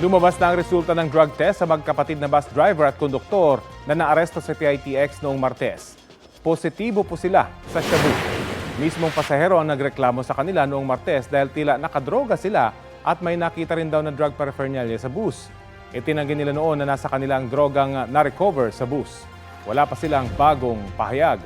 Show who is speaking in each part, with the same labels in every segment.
Speaker 1: Lumabas na ang resulta ng drug test sa magkapatid na bus driver at konduktor na naaresto sa PITX noong Martes. Positibo po sila sa shabu. Mismong pasahero ang nagreklamo sa kanila noong Martes dahil tila nakadroga sila at may nakita rin daw na drug paraphernalia sa bus. Itinanggi nila noon na nasa kanilang drogang na-recover sa bus. Wala pa silang bagong pahayag.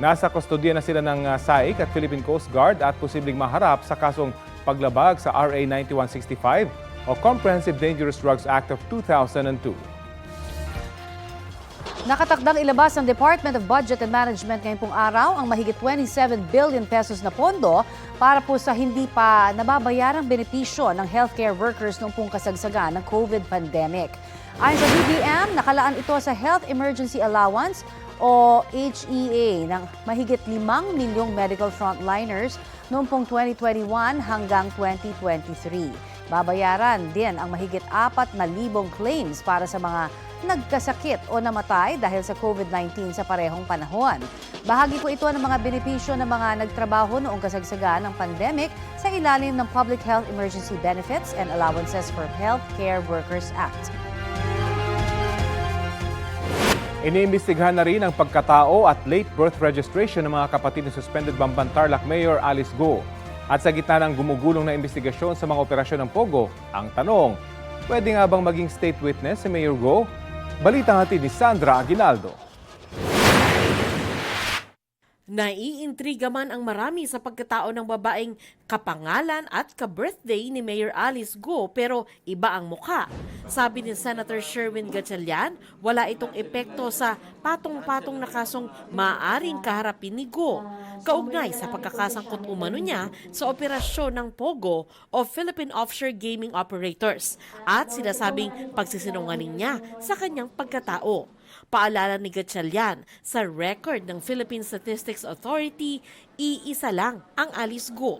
Speaker 1: Nasa kustodiya na sila ng uh, SAIC at Philippine Coast Guard at posibleng maharap sa kasong paglabag sa RA 9165 o Comprehensive Dangerous Drugs Act of 2002.
Speaker 2: Nakatakdang ilabas ng Department of Budget and Management ngayong pong araw ang mahigit 27 billion pesos na pondo para po sa hindi pa nababayarang benepisyo ng healthcare workers noong pong kasagsagan ng COVID pandemic. Ayon sa DBM, nakalaan ito sa Health Emergency Allowance o HEA ng mahigit 5 milyong medical frontliners noong pong 2021 hanggang 2023. Babayaran din ang mahigit 4,000 claims para sa mga nagkasakit o namatay dahil sa COVID-19 sa parehong panahon. Bahagi po ito ng mga benepisyo ng mga nagtrabaho noong kasagsagaan ng pandemic sa ilalim ng Public Health Emergency Benefits and Allowances for Healthcare Workers Act.
Speaker 1: Iniimbestigahan na rin ang pagkatao at late birth registration ng mga kapatid ni suspended Bamban Tarlac Mayor Alice Go. At sa gitna ng gumugulong na investigasyon sa mga operasyon ng Pogo, ang tanong, pwede nga bang maging state witness si Mayor Go? Balita hatid ni Sandra Aguinaldo.
Speaker 3: Naiintriga man ang marami sa pagkatao ng babaeng kapangalan at ka-birthday ni Mayor Alice Go pero iba ang mukha. Sabi ni Senator Sherwin Gatchalian, wala itong epekto sa patong-patong na kasong maaaring kaharapin ni Go. Kaugnay sa pagkakasangkot umano niya sa operasyon ng POGO o Philippine Offshore Gaming Operators at sinasabing pagsisinungaling niya sa kanyang pagkatao. Paalala ni Gatchalian, sa record ng Philippine Statistics Authority, iisa lang ang Alice Go.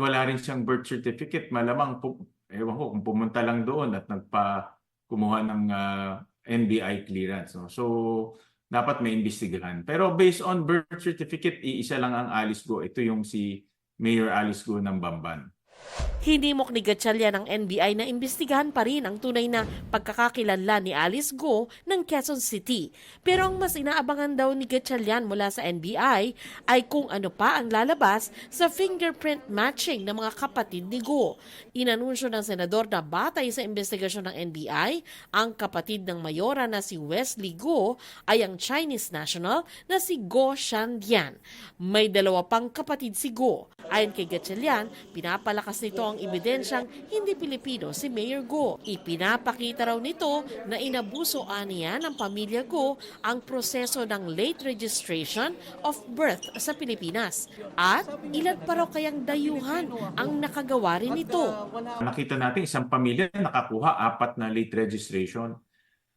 Speaker 4: wala rin siyang birth certificate, malamang ewan ko kung pumunta lang doon at nagpa kumuha ng ah, NBI clearance. No? So, dapat may imbestigahan. Pero based on birth certificate, iisa lang ang Alice Go. Ito yung si Mayor Alice Go ng Bamban.
Speaker 3: Hinimok ni Gatchalian ng NBI na imbestigahan pa rin ang tunay na pagkakakilanlan ni Alice Go ng Quezon City. Pero ang mas inaabangan daw ni Gatchalian mula sa NBI ay kung ano pa ang lalabas sa fingerprint matching ng mga kapatid ni Go. Inanunsyo ng senador na batay sa investigasyon ng NBI, ang kapatid ng mayora na si Wesley Go ay ang Chinese national na si Go Shandian. May dalawa pang kapatid si Go. Ayon kay Gatchalian, pinapalakas nito ang ebidensyang hindi Pilipino si Mayor Go. Ipinapakita raw nito na inabuso aniya ng pamilya Go ang proseso ng late registration of birth sa Pilipinas. At ilan pa raw kayang dayuhan ang nakagawa rin nito.
Speaker 4: Nakita natin isang pamilya nakakuha apat na late registration.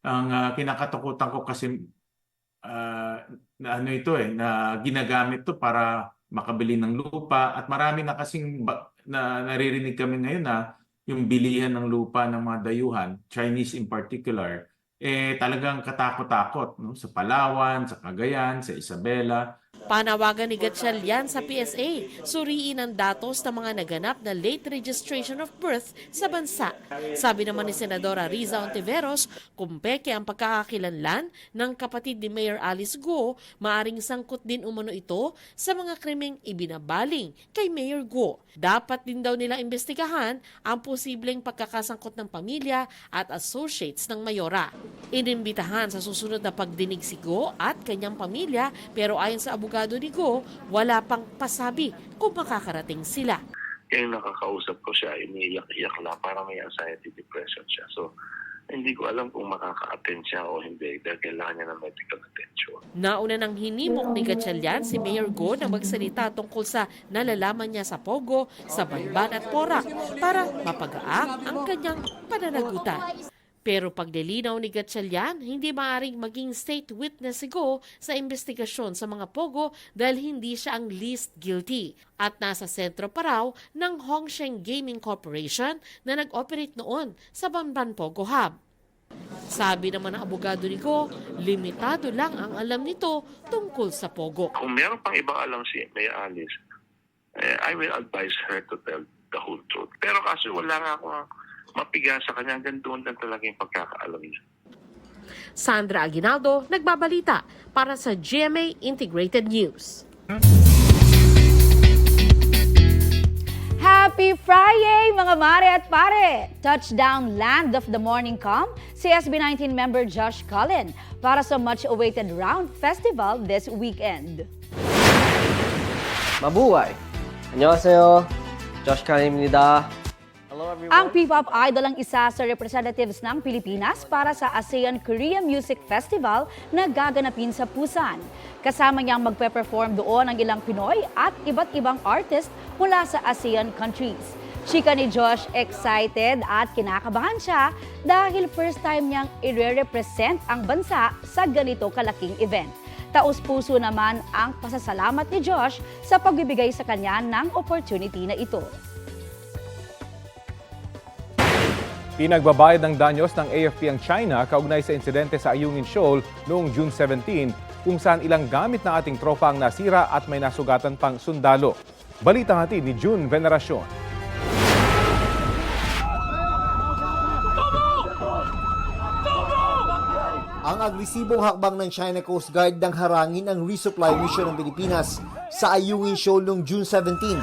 Speaker 4: Ang ah, kinakatakutan ko kasi ah, na ano ito eh, na ginagamit to para makabili ng lupa at marami na kasing na naririnig kami ngayon na yung bilihan ng lupa ng mga dayuhan, Chinese in particular, eh talagang katakot-takot no? sa Palawan, sa Cagayan, sa Isabela.
Speaker 3: Panawagan ni Gatchalian sa PSA, suriin ang datos ng mga naganap na late registration of birth sa bansa. Sabi naman ni Senadora Riza Ontiveros, kung peke ang pagkakakilanlan ng kapatid ni Mayor Alice Go, maaring sangkot din umano ito sa mga krimeng ibinabaling kay Mayor Go. Dapat din daw nilang imbestigahan ang posibleng pagkakasangkot ng pamilya at associates ng Mayora. Inimbitahan sa susunod na pagdinig si Go at kanyang pamilya pero ayon sa abogado ni Go, wala pang pasabi kung makakarating sila.
Speaker 5: Kaya nakakausap ko siya, umiiyak-iyak na, parang may anxiety depression siya. So, hindi ko alam kung makaka-attend siya o hindi dahil kailangan niya ng medical attention.
Speaker 3: Nauna nang hinimok ni Gatchalian si Mayor Go na magsalita tungkol sa nalalaman niya sa Pogo, sa Banban at Porac para mapagaang ang kanyang pananagutan. Pero paglilinaw ni Gatchalian, hindi maaring maging state witness si Go sa investigasyon sa mga Pogo dahil hindi siya ang least guilty. At nasa sentro pa raw ng Hongsheng Gaming Corporation na nag-operate noon sa Banban Pogo Hub. Sabi naman ng abogado ni Go, limitado lang ang alam nito tungkol sa Pogo.
Speaker 5: Kung meron pang ibang alam si May Alice, eh, I will advise her to tell the whole truth. Pero kasi wala nga akong
Speaker 6: mapiga sa kanya. Hanggang doon lang talaga yung pagkakaalam niya.
Speaker 3: Sandra Aguinaldo, nagbabalita para sa GMA Integrated News.
Speaker 7: Happy Friday, mga mare at pare! Touchdown land of the morning calm, si SB19 member Josh Cullen para sa much-awaited Round Festival this weekend.
Speaker 8: 마부와이 안녕하세요 조시 카림입니다 Hello everyone
Speaker 7: Ang P-pop idol ang isa sa representatives ng Pilipinas para sa ASEAN Korea Music Festival na gaganapin sa Busan. Kasama niyang magpe-perform doon ang ilang Pinoy at iba't ibang artist mula sa ASEAN countries. Chika ni Josh excited at kinakabahan siya dahil first time niyang ire-represent ang bansa sa ganito kalaking event. Taos-puso naman ang pasasalamat ni Josh sa pagbibigay sa kanya ng opportunity na ito.
Speaker 1: Pinagbabayad ng danyos ng AFP ang China kaugnay sa insidente sa Ayungin Shoal noong June 17 kung saan ilang gamit ng ating tropa ang nasira at may nasugatan pang sundalo. Balita hatid ni June Veneracion.
Speaker 9: Ang agresibong hakbang ng China Coast Guard nang harangin ang resupply mission ng Pilipinas sa Ayungin Shoal noong June 17.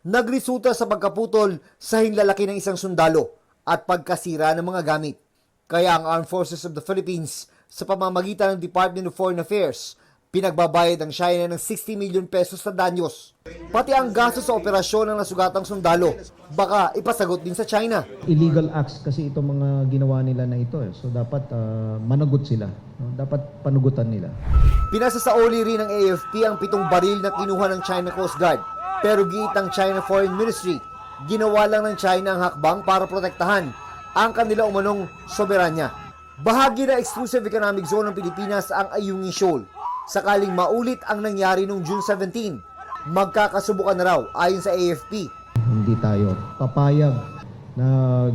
Speaker 9: Nagresulta sa pagkaputol sa hinlalaki ng isang sundalo at pagkasira ng mga gamit. Kaya ang Armed Forces of the Philippines sa pamamagitan ng Department of Foreign Affairs pinagbabayad ang China ng 60 million pesos sa danyos. Pati ang gasto sa operasyon ng nasugatang sundalo, baka ipasagot din sa China.
Speaker 10: illegal acts kasi itong mga ginawa nila na ito eh. So dapat ah, managot sila. no? Dapat panugutan nila.
Speaker 9: Pinasasauli rin ng AFP ang pitong baril na kinuha ng China Coast Guard. Pero giit ng China Foreign Ministry, ginawa lang ng China ang hakbang para protektahan ang kanila umanong soberanya. Bahagi ng exclusive economic zone ng Pilipinas ang Ayungin Shoal. Sakaling maulit ang nangyari noong June 17, magkakasubukan na raw ayon sa AFP.
Speaker 10: Hindi tayo papayag na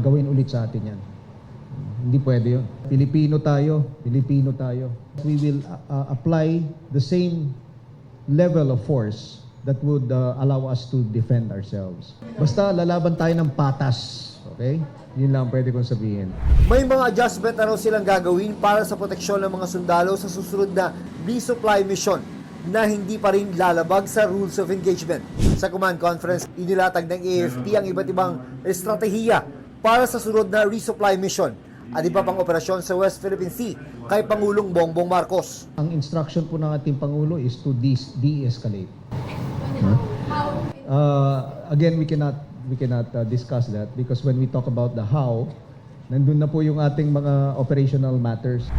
Speaker 10: gawin ulit sa atin yan. Hindi pwede yun. Pilipino tayo, Pilipino tayo. We will ah, ah, apply the same level of force that would ah, allow us to defend ourselves. Basta lalaban tayo ng patas. Okay? Yun lang ang pwede kong sabihin.
Speaker 9: May mga adjustment na raw silang gagawin para sa proteksyon ng mga sundalo sa susunod na resupply mission na hindi pa rin lalabag sa rules of engagement. Sa command conference, inilatag ng AFP ang iba't ibang estratehiya para sa sunod na resupply mission at iba pang operasyon sa West Philippine Sea kay Pangulong Bongbong Marcos.
Speaker 10: Ang instruction po ng ating Pangulo is to de- de-escalate. Uh, again, we cannot we cannot uh, discuss that because when we talk about the how, nandun na po yung ating mga operational matters.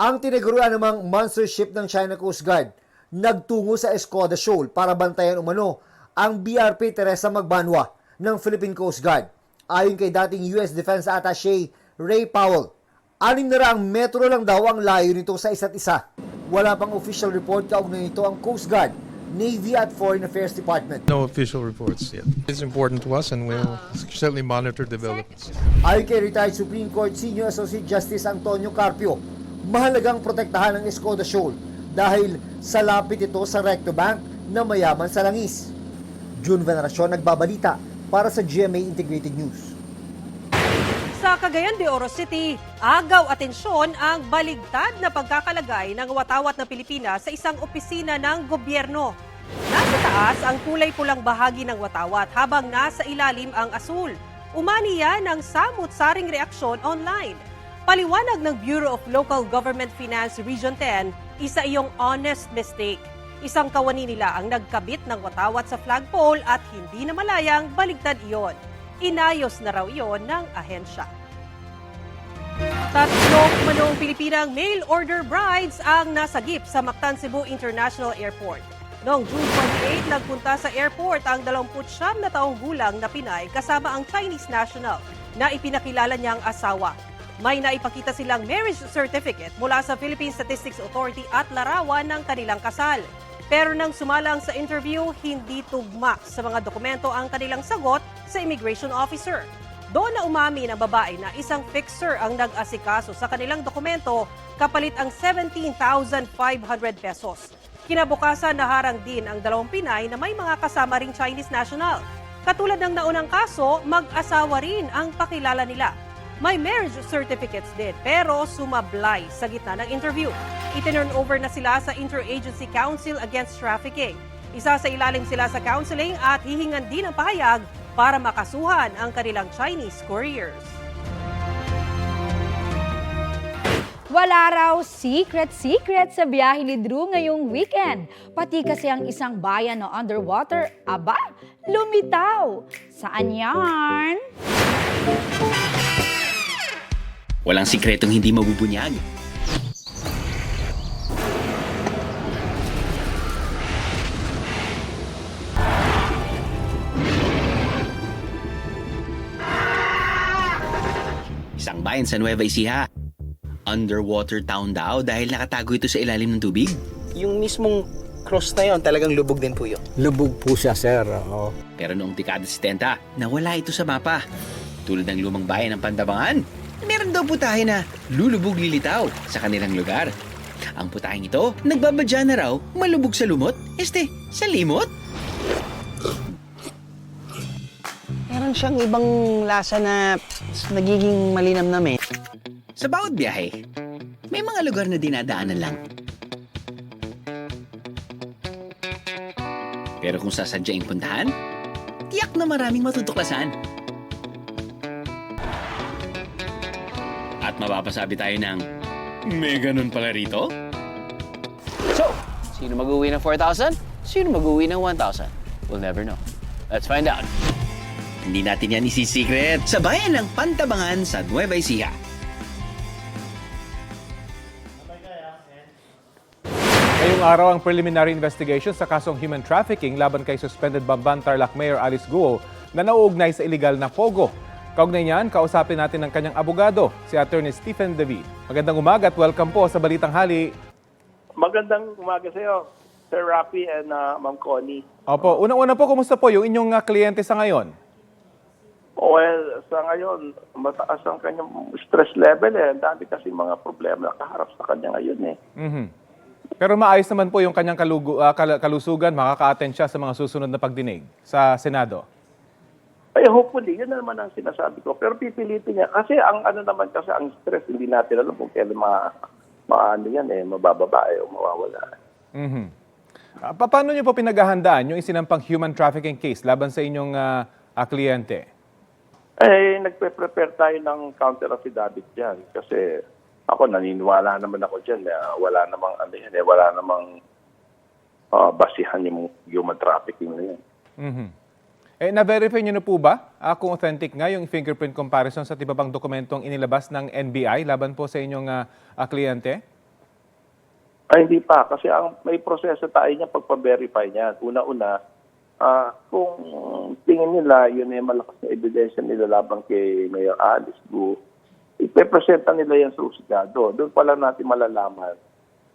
Speaker 9: Ang tiniguruan namang monster ship ng China Coast Guard nagtungo sa Escoda Shoal para bantayan umano ang BRP Teresa Magbanwa ng Philippine Coast Guard. Ayon kay dating US Defense Attaché Ray Powell, anim na raang metro lang daw ang layo nito sa isa't isa. Wala pang official report kaugnay nito ang Coast Guard, Navy at Foreign Affairs Department.
Speaker 11: No official reports yet. It's important to us and we'll certainly monitor developments.
Speaker 9: Ayon kay retired Supreme Court Senior Associate Justice Antonio Carpio, mahalagang protektahan ang Escoda Shoal dahil sa lapit ito sa Recto Bank na mayaman sa langis. June Veneracion nagbabalita para sa GMA Integrated News.
Speaker 12: Sa Cagayan de Oro City, agaw atensyon ang baligtad na pagkakalagay ng watawat ng Pilipinas sa isang opisina ng gobyerno. Nasa taas ang kulay pulang bahagi ng watawat habang nasa ilalim ang asul. Umani yan ng samut-saring reaksyon online. Paliwanag ng Bureau of Local Government Finance Region 10, isa iyong honest mistake. Isang kawani nila ang nagkabit ng watawat sa flagpole at hindi na malayang baligtad iyon. Inayos na raw iyon ng ahensya. Tatlong manong Pilipinang mail order brides ang nasagip sa Mactan Cebu International Airport. Noong June 28, nagpunta sa airport ang 29 na taong gulang na Pinay kasama ang Chinese national na ipinakilala niyang asawa. May naipakita silang marriage certificate mula sa Philippine Statistics Authority at larawan ng kanilang kasal. Pero nang sumalang sa interview, hindi tugma sa mga dokumento ang kanilang sagot sa immigration officer. Doon na umami ng babae na isang fixer ang nag-asikaso sa kanilang dokumento kapalit ang 17,500 pesos. Kinabukasan naharang din ang dalawang Pinay na may mga kasama ring Chinese national. Katulad ng naunang kaso, mag-asawa rin ang pakilala nila. May marriage certificates din pero sumablay sa gitna ng interview. Itinurn over na sila sa Interagency Council Against Trafficking. Isa sa ilalim sila sa counseling at hihingan din ng pahayag para makasuhan ang kanilang Chinese couriers.
Speaker 7: Wala raw secret-secret sa biyahe ni Drew ngayong weekend. Pati kasi ang isang bayan na underwater, aba, lumitaw. Saan yan?
Speaker 13: Walang sikretong hindi mabubunyag. Isang bayan sa Nueva Ecija. Underwater town daw dahil nakatago ito sa ilalim ng tubig.
Speaker 14: Yung mismong cross na yon talagang lubog din po yun.
Speaker 15: Lubog po siya, sir. Oo.
Speaker 13: Pero noong dekada 70, nawala ito sa mapa. Tulad ng lumang bayan ng Pantabangan, meron daw putahe na lulubog lilitaw sa kanilang lugar. Ang putaheng ito, nagbabadya na raw malubog sa lumot, este, sa limot.
Speaker 14: Meron siyang ibang lasa na nagiging malinamnam eh.
Speaker 13: Sa bawat biyahe, may mga lugar na dinadaanan lang. Pero kung sasadyaing puntahan, tiyak na maraming matutuklasan. At mapapasabi tayo ng, may ganun pala rito?
Speaker 14: So, sino mag-uwi ng 4,000? Sino mag-uwi ng 1,000? We'll never know. Let's find out.
Speaker 13: Hindi natin yan isisikret sa bayan ng Pantabangan sa Nueva Ecija.
Speaker 1: Ngayong araw ang preliminary investigation sa kasong human trafficking laban kay suspended Bamban Tarlac Mayor Alice Guo na nauugnay sa illegal na pogo. Kaugnay niyan, kausapin natin ang kanyang abogado, si Attorney Stephen Devi. Magandang umaga at welcome po sa Balitang Hali.
Speaker 5: Magandang umaga sa iyo, Sir Rafi and uh, Ma'am Connie.
Speaker 1: Opo, unang-una po, kumusta po yung inyong ah, kliyente sa ngayon?
Speaker 5: Well, sa ngayon, mataas ang kanyang stress level eh. Ang dami kasi mga problema na kaharap sa kanya ngayon eh.
Speaker 1: Mhm. Pero maayos naman po yung kanyang kalugu, ah, kal- kalusugan, makaka-attend siya sa mga susunod na pagdinig sa Senado.
Speaker 5: Ay, hopefully, yun na naman ang sinasabi ko. Pero pipilitin niya. Kasi ang ano naman kasi, ang stress, hindi natin alam kung kailan ma, maano yan eh, mabababa eh, o mawawala.
Speaker 1: Mhm. Ah, pa- paano niyo po pinaghahandaan yung isinampang human trafficking case laban sa inyong ah, ah, kliyente?
Speaker 5: Eh, nagpe-prepare tayo ng counter affidavit dyan. Kasi ako, naniniwala naman ako dyan na wala namang, ano yan, eh, wala namang ah, basihan yung human trafficking na yan.
Speaker 1: Mhm. Eh, na-verify niyo na po ba ah, kung authentic nga yung fingerprint comparison sa iba pang dokumentong inilabas ng NBI laban po sa inyong ah, ah, kliyente?
Speaker 5: Ay, hindi pa. Kasi ang may proseso tayo niya pagpa-verify niya. Una-una, ah, kung tingin nila yun ay malakas na ebidensya nila labang kay Mayor Alice Gu, ipepresenta nila yan sa usigado. Doon pa lang natin malalaman.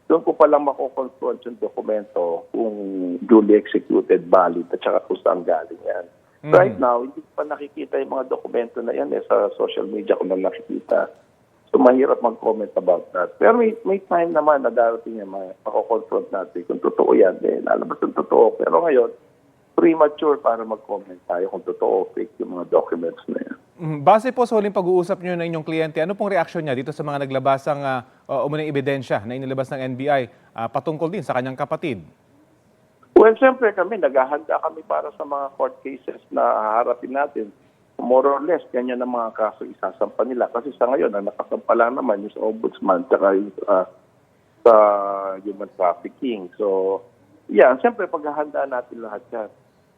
Speaker 5: Doon ko pa lang makoconfront yung dokumento kung duly executed, valid, at saka kung saan galing yan.
Speaker 1: Mhm.
Speaker 5: Right now, hindi pa nakikita yung mga dokumento na yan eh, sa social media ko na nakikita. So mahirap mag-comment about that. Pero may, may time naman na darating yan, ma- mako-confront natin kung totoo yan. Eh, lalabas yung totoo. Pero ngayon, premature para mag-comment tayo kung totoo o fake yung mga documents na yan.
Speaker 1: Mhm. Base po sa huling pag-uusap niyo na inyong kliyente, ano pong reaksyon niya dito sa mga naglabasang uh, umunang ebidensya na inilabas ng NBI ah, patungkol din sa kanyang kapatid?
Speaker 5: Well, siyempre kami, naghahanda kami para sa mga court cases na haharapin natin. More or less, ganyan ang mga kaso isasampa nila. Kasi sa ngayon, ang nakasampa lang naman yung sa ombudsman tsaka yung ah, sa human trafficking. So, yeah, siyempre paghahandaan natin lahat yan.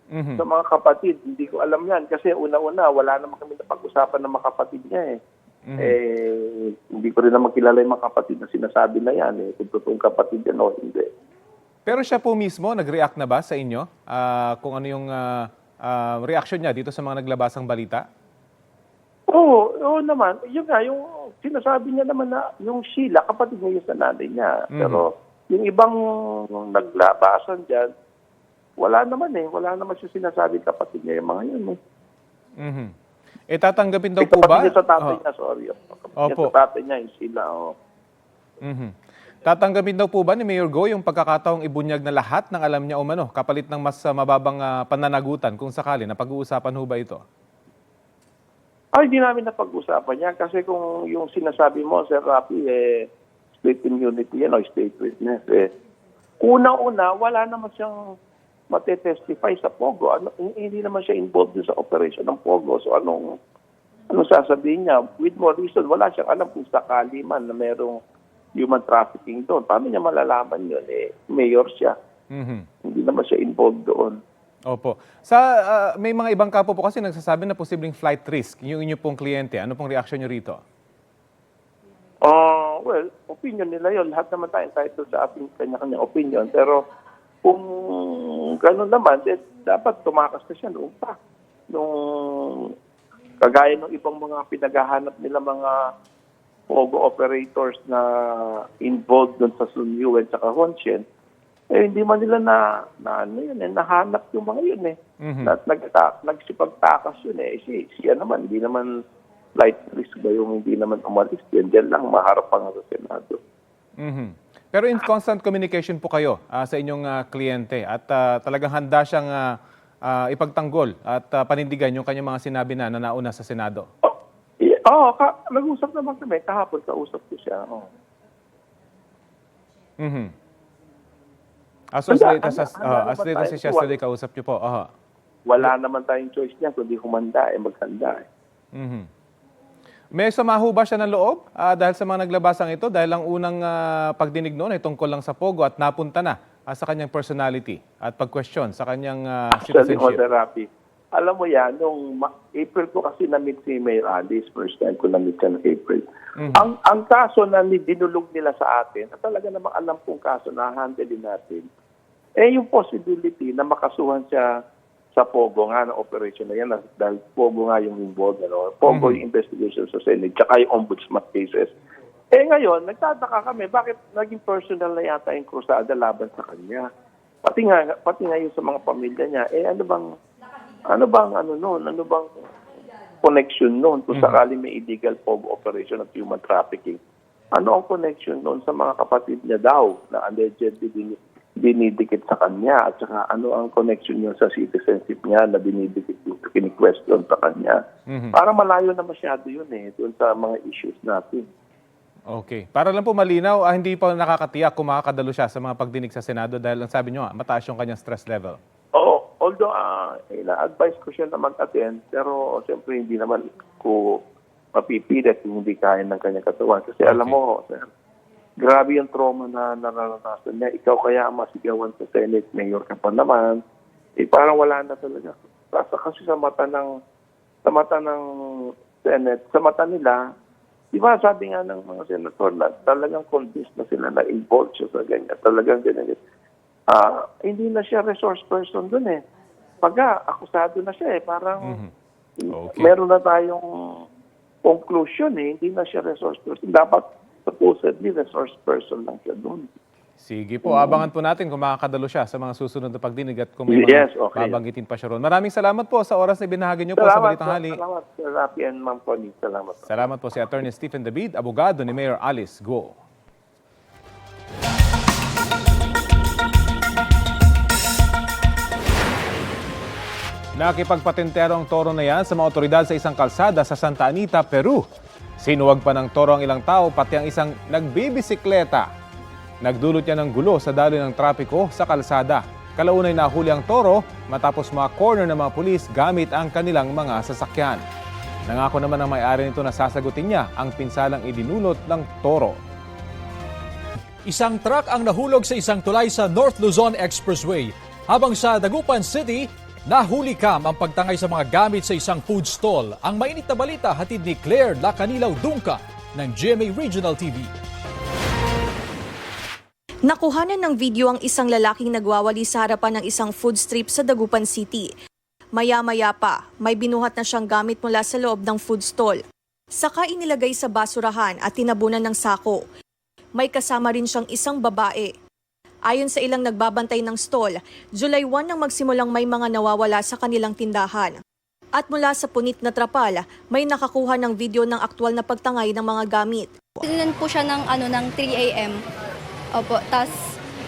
Speaker 1: Mhm.
Speaker 5: Sa mga kapatid, hindi ko alam yan. Kasi una-una, wala naman kami napag-usapan ng mga kapatid niya eh.
Speaker 1: Mhm.
Speaker 5: Eh, hindi ko rin naman kilala yung mga kapatid na sinasabi na yan eh. Kung totoong kapatid yan o hindi.
Speaker 1: Pero siya po mismo, nag-react na ba sa inyo? Ah, kung ano yung ah, ah, reaksyon niya dito sa mga naglabasang balita?
Speaker 5: Oo, oo naman. Yun nga, yung sinasabi niya naman na yung Sheila, kapatid niya yun sa nanay niya.
Speaker 1: Mhm.
Speaker 5: Pero yung ibang naglabasan dyan, wala naman eh. Wala naman siya sinasabi kapatid niya yung mga yun eh.
Speaker 1: Mhm. Eh, tatanggapin daw
Speaker 5: Eh,
Speaker 1: po ba?
Speaker 5: kapatid niya sa tatay
Speaker 1: Oh.
Speaker 5: niya, sorry. Kapatid
Speaker 1: Opo.
Speaker 5: niya sa tatay niya, yung Sheila. Oh.
Speaker 1: Mhm. Tatanggapin daw po ba ni Mayor Go yung pagkakataong ibunyag na lahat ng alam niya o mano kapalit ng mas ah, mababang ah, pananagutan kung sakali na pag-uusapan ho ba ito?
Speaker 5: Ay, hindi namin napag-usapan yan kasi kung yung sinasabi mo, Sir Rafi, eh, state immunity yan o state witness, eh, una-una, wala naman siyang matetestify sa Pogo. Ano, hindi naman siya involved sa operation ng Pogo. So anong, anong sasabihin niya? With more reason, wala siyang alam kung sakali man na merong human trafficking doon. Paano niya malalaman yun? Eh, mayor siya.
Speaker 1: Mhm.
Speaker 5: Hindi naman siya involved doon.
Speaker 1: Opo. Sa ah, may mga ibang kapo po kasi nagsasabi na posibleng flight risk yung inyo pong kliyente. Ano pong reaksyon niyo rito?
Speaker 5: Ah, well, opinion nila yon. Lahat naman tayo entitled sa ating kanya-kanyang opinion. Pero kung gano'n naman, eh, dapat tumakas na siya noon pa. Nung kagaya ng ibang mga pinaghahanap nila mga POGO operators na involved doon sa Sunyuan at saka Honshen, eh hindi man nila na, na ano yun eh, nahanap yung mga yun eh.
Speaker 1: Mhm.
Speaker 5: At nagta, nagsipagtakas yun eh. Si, siya naman, hindi naman flight risk ba yung hindi naman umalis. Yan, dyan lang, maharap pa nga sa Senado.
Speaker 1: Mhm. Pero in constant communication po kayo ah, sa inyong ah, kliyente at ah, talagang handa siyang ah, ah, ipagtanggol at ah, panindigan yung kanyang mga sinabi na na nauna sa Senado.
Speaker 5: Oo, ka, nag-usap naman kami. Kahapon, kausap ko siya. Oh.
Speaker 1: Mhm. As as late as, as,
Speaker 5: handa,
Speaker 1: ah,
Speaker 5: handa
Speaker 1: as late as yesterday, kausap niyo po. Aha.
Speaker 5: Wala naman tayong choice niya kundi humanda, eh, maghanda. Eh.
Speaker 1: Mhm. May samaho ba siya ng loob ah, dahil sa mga naglabasang ito? Dahil ang unang ah, pagdinig noon ay tungkol lang sa Pogo at napunta na ah, sa kanyang personality at pag-question sa kanyang ah,
Speaker 5: Actually,
Speaker 1: citizenship.
Speaker 5: therapy. Alam mo yan, nung April ko kasi na-meet si Mayor Alice, first time ko na-meet siya ng April.
Speaker 1: Mhm.
Speaker 5: Ang ang kaso na dinulog nila sa atin, at talaga namang alam kong kaso na handle din natin, eh yung possibility na makasuhan siya sa Pogo nga ng operation na yan, dahil Pogo nga yung involved, ano? Pogo
Speaker 1: Mhm.
Speaker 5: yung investigation sa Senate, tsaka yung ombudsman cases. Eh ngayon, nagtataka kami, bakit naging personal na yata yung krusada laban sa kanya? Pati nga, pati nga yung sa mga pamilya niya, eh ano bang, ano bang, ano noon, ano bang connection noon kung
Speaker 1: Mhm.
Speaker 5: sakali may illegal POG operation at human trafficking? Ano ang connection noon sa mga kapatid niya daw na allegedly din, dinidikit sa kanya at saka ano ang connection niya sa citizenship niya na dinidikit dito, kini-question sa kanya?
Speaker 1: Mhm.
Speaker 5: Para malayo na masyado yun eh, doon sa mga issues natin.
Speaker 1: Okay. Para lang po malinaw, ah, hindi pa nakakatiyak kung makakadalo siya sa mga pagdinig sa Senado dahil ang sabi niyo nga, mataas yung kanyang stress level.
Speaker 5: Oo, although uh, ina-advise ko siya na mag-attend, pero siyempre hindi naman ko mapipilit kung hindi kaya ng kanyang katawan. Kasi alam mo, sir, grabe yung trauma na nararanasan niya. Ikaw kaya ang masigawan sa Senate, mayor ka pa naman. Eh, parang wala na talaga. Basta kasi sa mata ng sa mata ng Senate, sa mata nila, di ba sabi nga ng mga senator na talagang convinced na sila na involved siya sa ganyan. Talagang ganyan. Ah, hindi na siya resource person dun eh. Pagka akusado na siya eh, parang
Speaker 1: Mhm. Okay.
Speaker 5: meron na tayong conclusion eh, hindi na siya resource person. Dapat supposedly resource person lang siya dun.
Speaker 1: Sige po, abangan po natin kung makakadalo siya sa mga susunod na pagdinig at kung may
Speaker 5: Yes,
Speaker 1: mga
Speaker 5: okay.
Speaker 1: babanggitin pa siya ron. Maraming salamat po sa oras na binahagi niyo po sa
Speaker 5: Salamat,
Speaker 1: Balitang Hali.
Speaker 5: salamat, Sir Rafi and Ma'am Connie. Salamat. po.
Speaker 1: Salamat po si Attorney Stephen David, abogado ni Mayor Alice Go. Nakipagpatentero ang toro na yan sa mga otoridad sa isang kalsada sa Santa Anita, Peru. Sinuwag pa ng toro ang ilang tao, pati ang isang nagbibisikleta. Nagdulot niya ng gulo sa daloy ng trapiko sa kalsada. Kalaunay nahuli ang toro matapos mga corner ng mga pulis gamit ang kanilang mga sasakyan. Nangako naman ang may-ari nito na sasagutin niya ang pinsalang idinulot ng toro.
Speaker 11: Isang truck ang nahulog sa isang tulay sa North Luzon Expressway. Habang sa Dagupan City, nahuli kam ang pagtangay sa mga gamit sa isang food stall. Ang mainit na balita hatid ni Claire Lacanilaw Dungka ng GMA Regional TV.
Speaker 16: Nakuhanan ng video ang isang lalaking nagwawali sa harapan ng isang food strip sa Dagupan City. Maya-maya pa, may binuhat na siyang gamit mula sa loob ng food stall. Saka inilagay sa basurahan at tinabunan ng sako. May kasama rin siyang isang babae. Ayon sa ilang nagbabantay ng stall, July 1 nang magsimulang may mga nawawala sa kanilang tindahan. At mula sa punit na trapal, may nakakuha ng video ng aktwal na pagtangay ng mga gamit.
Speaker 17: Sinan po siya ng ano ng 3 AM. Opo, tas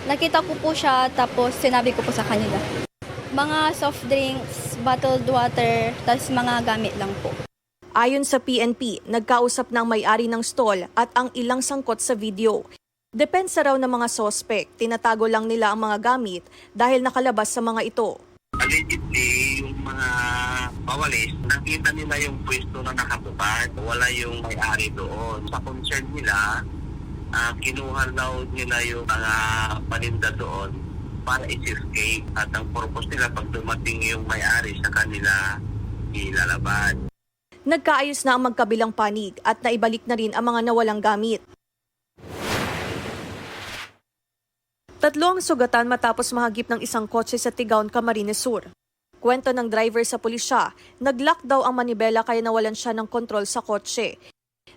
Speaker 17: nakita ko po siya tapos sinabi ko po sa kanila. Mga soft drinks, bottled water, tas mga gamit lang po.
Speaker 16: Ayon sa PNP, nagkausap ng may-ari ng stall at ang ilang sangkot sa video. Depensa raw ng mga sospek, tinatago lang nila ang mga gamit dahil nakalabas sa mga ito.
Speaker 18: allegedly, yung mga pawalis, nakita nila yung pwesto na nakatupad. Wala yung may-ari doon. Sa concern nila, ah, kinuha daw nila yung mga paninda doon para i-escape. At ang purpose nila, pag dumating yung may-ari sa kanila, ilalabad.
Speaker 16: Nagkaayos na ang magkabilang panig at naibalik na rin ang mga nawalang gamit. Tatlo ang sugatan matapos mahagip ng isang kotse sa Tigaon, Camarines Sur. Kwento ng driver sa pulisya, nag-lock daw ang manibela kaya nawalan siya ng kontrol sa kotse.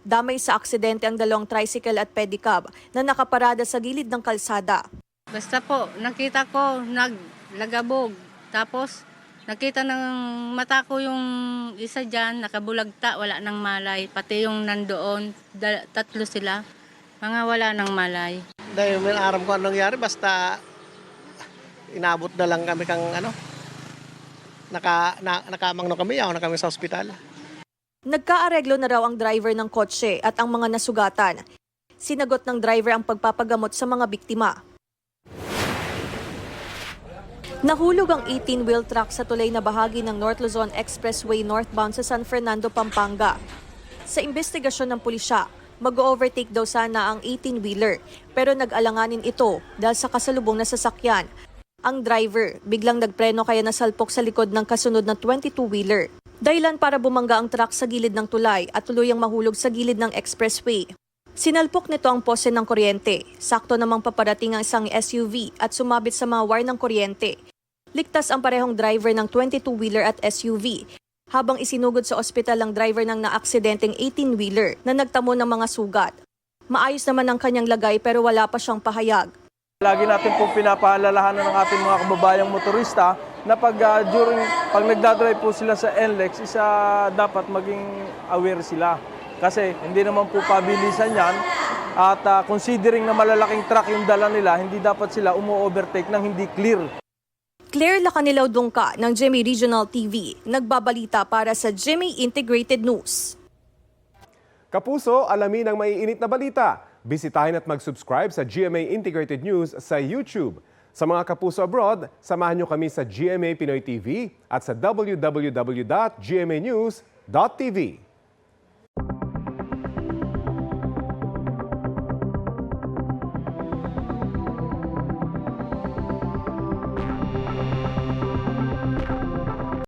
Speaker 16: Damay sa aksidente ang dalawang tricycle at pedicab na nakaparada sa gilid ng kalsada.
Speaker 19: Basta po, nakita ko naglagabog. Tapos, nakita ng mata ko yung isa dyan, nakabulagta, wala nang malay. Pati yung nandoon, tatlo sila, mga wala nang malay.
Speaker 20: Dahil may aram ko anong nangyari, basta inabot na lang kami kang ano, naka, na, nakamang na kami, ako na kami sa ospital.
Speaker 16: Nagkaareglo na raw ang driver ng kotse at ang mga nasugatan. Sinagot ng driver ang pagpapagamot sa mga biktima. Nahulog ang 18-wheel truck sa tulay na bahagi ng North Luzon Expressway northbound sa San Fernando, Pampanga. Sa investigasyon ng pulisya, mag-overtake daw sana ang 18-wheeler pero nag-alanganin ito dahil sa kasalubong na sasakyan. Ang driver biglang nagpreno kaya nasalpok sa likod ng kasunod na 22-wheeler. Dahilan para bumangga ang truck sa gilid ng tulay at tuluyang mahulog sa gilid ng expressway. Sinalpok nito ang pose ng kuryente. Sakto namang paparating ang isang SUV at sumabit sa mga wire ng kuryente. Ligtas ang parehong driver ng 22-wheeler at SUV habang isinugod sa ospital ang driver ng naaksidenteng 18-wheeler na nagtamo ng mga sugat. Maayos naman ang kanyang lagay pero wala pa siyang pahayag.
Speaker 21: Lagi natin pong pinapaalalahanan ng ating mga kababayang motorista na pag ah, during pag nagdadrive po sila sa NLEX, isa dapat maging aware sila. Kasi hindi naman po pabilisan yan at ah, considering na malalaking truck yung dala nila, hindi dapat sila umu-overtake ng hindi clear.
Speaker 16: Claire Lacanilaw Dungka ng Jimmy Regional TV, nagbabalita para sa Jimmy Integrated News.
Speaker 1: Kapuso, alamin ang maiinit na balita. Bisitahin at mag-subscribe sa GMA Integrated News sa YouTube. Sa mga kapuso abroad, samahan nyo kami sa GMA Pinoy TV at sa www.gmanews.tv.